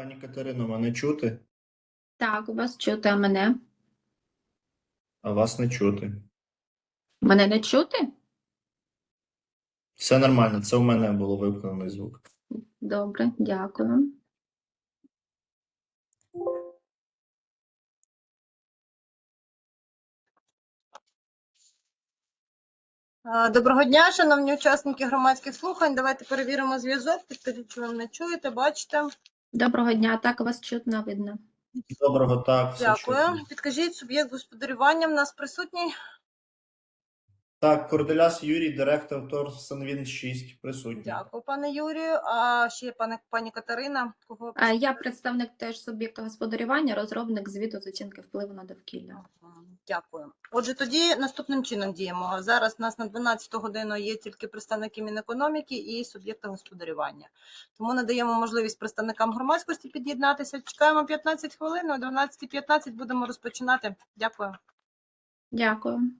Пані Катерино, мене чути, Так, у вас чути, а мене? а вас не чути. Мене не чути? Все нормально, це у мене було вимкнений звук. Добре, дякую. Доброго дня, шановні учасники громадських слухань. Давайте перевіримо зв'язок. Підкажіть, чи ви мене чуєте, бачите. Доброго дня, так вас чутно видно. Доброго, так, все Дякую. чутно. Підкажіть, суб'єкт господарювання в нас присутній. Так, Корделяс Юрій, директор ТОР Санвін 6, присутній. Дякую, пане Юрію. А ще пане пані Катерина. Кого я представник теж суб'єкту господарювання, розробник звіту з оцінки впливу на довкілля. Дякую. Отже, тоді наступним чином діємо. Зараз у нас на 12 годину є тільки представники Мінекономіки і суб'єкти господарювання. Тому надаємо можливість представникам громадськості під'єднатися. Чекаємо 15 хвилин, о 12.15 будемо розпочинати. Дякую. Дякую.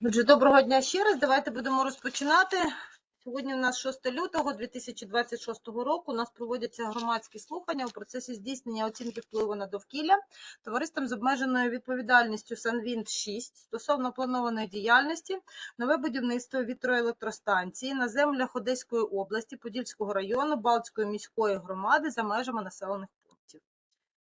Отже, доброго дня ще раз. Давайте будемо розпочинати. Сьогодні у нас 6 лютого 2026 року. У нас проводяться громадські слухання у процесі здійснення оцінки впливу на довкілля товариством з обмеженою відповідальністю Санвінт 6 стосовно планованої діяльності нове будівництво вітроелектростанції на землях Одеської області, Подільського району, Балтської міської громади за межами населених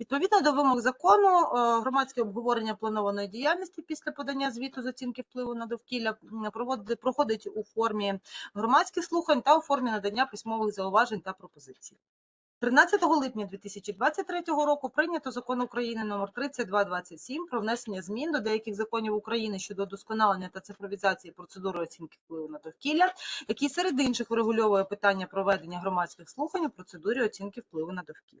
Відповідно до вимог закону, е, громадське обговорення планованої діяльності після подання звіту з оцінки впливу на довкілля проходить у формі громадських слухань та у формі надання письмових зауважень та пропозицій. 13 липня 2023 року прийнято закон України номер 3227 про внесення змін до деяких законів України щодо удосконалення та цифровізації процедури оцінки впливу на довкілля, який серед інших врегульовує питання проведення громадських слухань у процедурі оцінки впливу на довкілля.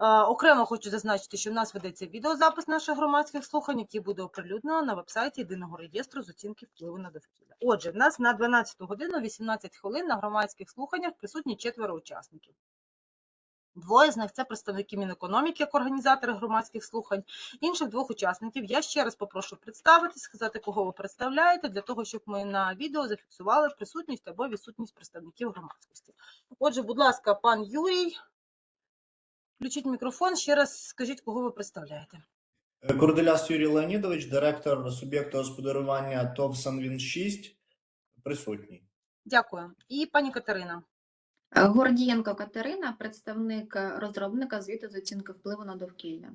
Е, Окремо хочу зазначити, що в нас ведеться відеозапис наших громадських слухань, який буде оприлюднено на вебсайті єдиного реєстру з оцінки впливу на довкілля. Отже, в нас на 12 годину 18 хвилин на громадських слуханнях присутні четверо учасників. Двоє з них це представники Мінекономіки як організатори громадських слухань. Інших двох учасників я ще раз попрошу представити, сказати, кого ви представляєте, для того, щоб ми на відео зафіксували присутність або відсутність представників громадськості. Отже, будь ласка, пан Юрій, включіть мікрофон. Ще раз скажіть, кого ви представляєте. Корделяс Юрій Леонідович, директор суб'єкту господарювання ТОВ Санвін 6, присутній. Дякую. І пані Катерина. Гордієнко Катерина, представник е, розробника звіту з оцінки впливу на довкілля.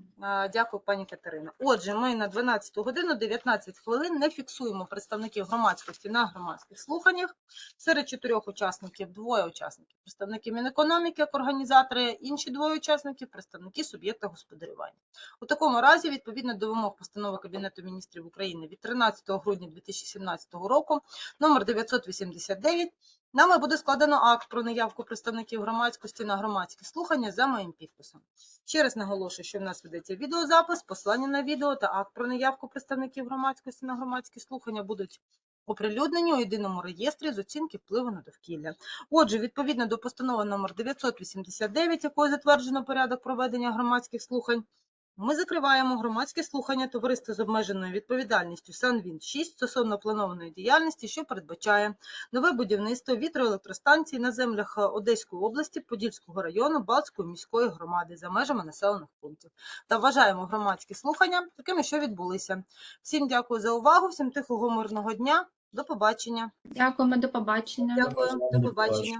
Дякую, пані Катерина. Отже, ми на 12 годину 19 хвилин не фіксуємо представників громадськості на громадських слуханнях. Серед чотирьох учасників двоє учасників представники Мінекономіки як організатори, інші двоє учасників представники суб'єкта господарювання. У такому разі, відповідно до вимог постанови Кабінету міністрів України від 13 грудня 2017 року, номер 989, Нами буде складено акт про неявку представників громадськості на громадські слухання за моїм підписом. Ще раз наголошую, що в нас ведеться відеозапис, послання на відео та акт про неявку представників громадськості на громадські слухання будуть оприлюднені у єдиному реєстрі з оцінки впливу на довкілля. Отже, відповідно до постанови номер 989, якою затверджено порядок проведення громадських слухань, ми закриваємо громадське слухання товариства з обмеженою відповідальністю Санвін 6 стосовно планованої діяльності, що передбачає нове будівництво вітроелектростанції на землях Одеської області, Подільського району, Балтської міської громади за межами населених пунктів. Та вважаємо громадські слухання такими, що відбулися. Всім дякую за увагу, всім тихого мирного дня. До побачення. Дякуємо, до побачення. Дякую, до побачення.